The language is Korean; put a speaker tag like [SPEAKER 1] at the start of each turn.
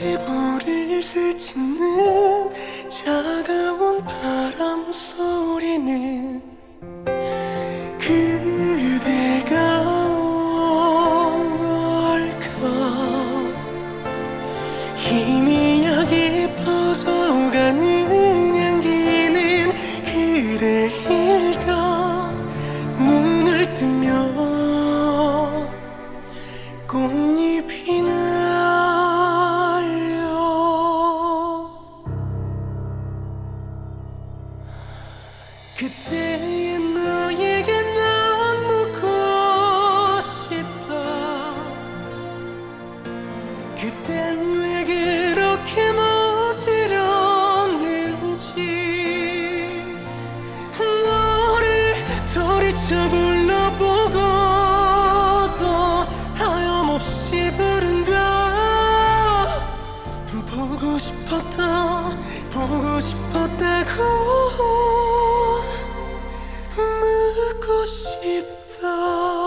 [SPEAKER 1] 계보를 스치는 차가운 바람 소리는 그대가 온 걸까? 희미하게 퍼져가는 향기는 그대일까? 눈을 뜨면 꽃잎이 날 그때의 너에게 난 묻고 싶다 그땐 왜 그렇게 모질었는지. 너를 소리쳐 불러보고도 하염없이 부른다. 보고 싶었다 싶다